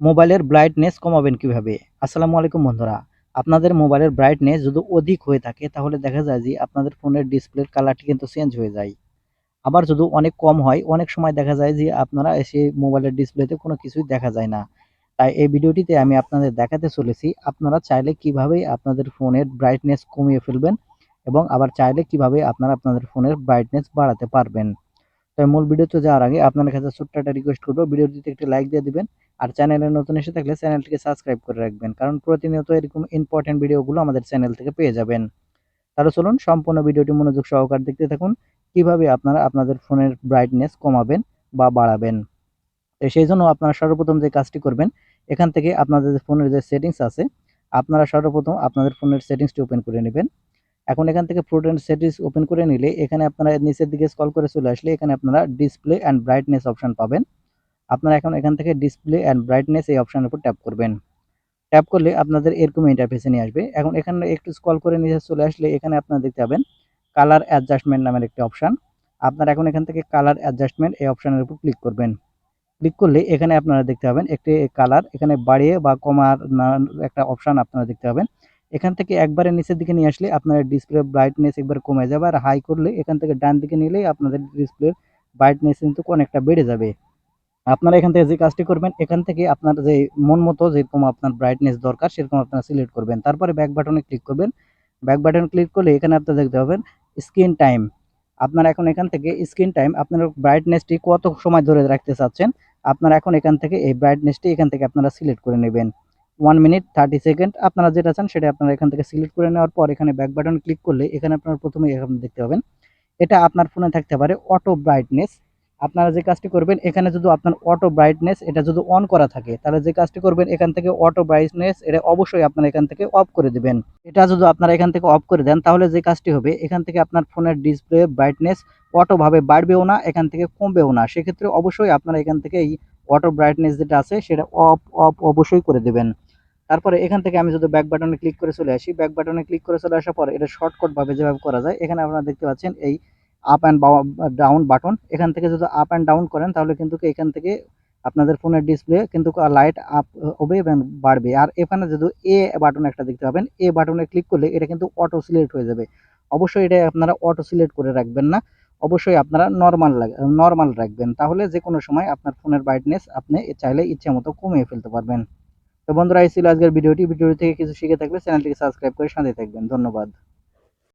মোবাইলের ব্রাইটনেস কমাবেন কীভাবে? আসসালামু আলাইকুম বন্ধুরা। আপনাদের মোবাইলের ব্রাইটনেস যদি অধিক হয়ে থাকে তাহলে দেখা যায় যে আপনাদের ফোনের ডিসপ্লের কালারটি কিন্তু চেঞ্জ হয়ে যায়। আবার যদি অনেক কম হয়, অনেক সময় দেখা যায় যে আপনারা এসে মোবাইলের ডিসপ্লেতে কোনো কিছুই দেখা যায় না। তাই এই ভিডিওটিতে আমি আপনাদের দেখাতে চলেছি আপনারা চাইলে কীভাবে আপনাদের ফোনের ব্রাইটনেস কমিয়ে ফেলবেন এবং আবার চাইলে কীভাবে আপনারা আপনাদের ফোনের ব্রাইটনেস বাড়াতে পারবেন। তো মূল ভিডিওতে যাওয়ার আগে আপনাদের কাছে ছোট্ট একটা রিকোয়েস্ট করব। ভিডিওটিতে একটি লাইক দিয়ে দিবেন। আর চ্যানেলে নতুন এসে থাকলে চ্যানেলটিকে সাবস্ক্রাইব করে রাখবেন। কারণ প্রতিনিয়ত এরকম ইম্পর্টেন্ট ভিডিওগুলো আমাদের চ্যানেল থেকে পেয়ে যাবেন। তাহলে চলুন সম্পূর্ণ ভিডিওটি মনোযোগ সহকারে দেখতে থাকুন। কীভাবে আপনারা আপনাদের ফোনের ব্রাইটনেস কমাবেন বা বাড়াবেন। তো সেই জন্য আপনারা সর্বপ্রথম যে কাজটি করবেন, এখান থেকে আপনাদের ফোনের যে সেটিংস আছে, আপনারা সর্বপ্রথম আপনাদের ফোনের সেটিংসটি ওপেন করে নেবেন। এখন এখান থেকে অ্যান্ড সেটিংস ওপেন করে নিলে এখানে আপনারা নিচের দিকে স্কল করে চলে আসলে এখানে আপনারা ডিসপ্লে অ্যান্ড ব্রাইটনেস অপশন পাবেন। আপনারা এখন এখান থেকে ডিসপ্লে অ্যান্ড ব্রাইটনেস এই অপশনের উপর ট্যাপ করবেন। ট্যাপ করলে আপনাদের এরকম ইন্টারফেসে নিয়ে আসবে। এখন এখানে একটু স্কল করে নিচে চলে আসলে এখানে আপনারা দেখতে পাবেন কালার অ্যাডজাস্টমেন্ট নামের একটি অপশান আপনারা এখন এখান থেকে কালার অ্যাডজাস্টমেন্ট এই অপশানের উপর ক্লিক করবেন। ক্লিক করলে এখানে আপনারা দেখতে পাবেন একটি কালার এখানে বাড়িয়ে বা কমার একটা অপশান আপনারা দেখতে পাবেন। এখান থেকে একবারে নিচের দিকে নিয়ে আসলে আপনার ডিসপ্লে ব্রাইটনেস একবার কমে যাবে আর হাই করলে এখান থেকে ডান দিকে নিলেই আপনাদের ডিসপ্লে ব্রাইটনেস কিন্তু অনেকটা বেড়ে যাবে। আপনারা এখান থেকে যে কাজটি করবেন, এখান থেকে আপনার যে মন মতো যেরকম আপনার ব্রাইটনেস দরকার, সেরকম আপনারা সিলেক্ট করবেন। তারপরে ব্যাক বাটনে ক্লিক করবেন। ব্যাক বাটন ক্লিক করলে এখানে আপনারা দেখতে পাবেন স্ক্রিন টাইম আপনারা এখন এখান থেকে স্ক্রিন টাইম আপনার ব্রাইটনেসটি কত সময় ধরে রাখতে চাচ্ছেন, আপনারা এখন এখান থেকে এই ব্রাইটনেসটি এখান থেকে আপনারা সিলেক্ট করে নেবেন। ওয়ান মিনিট থার্টি সেকেন্ড আপনারা যেটা চান সেটা আপনারা এখান থেকে সিলেক্ট করে নেওয়ার পর এখানে ব্যাক বাটন ক্লিক করলে এখানে আপনারা প্রথমে এখানে দেখতে পাবেন। এটা আপনার ফোনে থাকতে পারে অটো ব্রাইটনেস আপনারা যে কাজটি করবেন, এখানে যদি আপনার অটো ব্রাইটনেস এটা যদি অন করা থাকে, তাহলে যে কাজটি করবেন এখান থেকে অটো ব্রাইটনেস এটা অবশ্যই আপনারা এখান থেকে অফ করে দিবেন। এটা যদি আপনারা এখান থেকে অফ করে দেন, তাহলে যে কাজটি হবে, এখান থেকে আপনার ফোনের ডিসপ্লে ব্রাইটনেস অটোভাবে বাড়বেও না, এখান থেকে কমবেও না। সেক্ষেত্রে অবশ্যই আপনারা এখান থেকে এই অটো ব্রাইটনেস যেটা আছে, সেটা অফ অফ অবশ্যই করে দেবেন। তারপরে এখান থেকে আমি যদি ব্যাক বাটনে ক্লিক করে চলে আসি। ব্যাক বাটনে ক্লিক করে চলে আসার পর এটা শর্টকাটভাবে যেভাবে করা যায়, এখানে আপনারা দেখতে পাচ্ছেন এই আপ অ্যান্ড ডাউন বাটন এখান থেকে যদি আপ অ্যান্ড ডাউন করেন, তাহলে কিন্তু এখান থেকে আপনাদের ফোনের ডিসপ্লে কিন্তু লাইট আপ হবে এবং বাড়বে। আর এখানে যদি এ বাটন একটা দেখতে পাবেন এ বাটনে ক্লিক করলে এটা কিন্তু অটো সিলেক্ট হয়ে যাবে। অবশ্যই এটা আপনারা অটো সিলেক্ট করে রাখবেন না। অবশ্যই আপনারা নর্মাল নর্মাল রাখবেন। তাহলে যে কোনো সময় আপনার ফোনের ব্রাইটনেস আপনি চাইলে ইচ্ছে মতো কমিয়ে ফেলতে পারবেন। তো বন্ধুরা, এই ছিল আজকের ভিডিওটি। ভিডিওটি থেকে কিছু শিখে থাকলে চ্যানেলটিকে সাবস্ক্রাইব করে সাথে থাকবেন। ধন্যবাদ।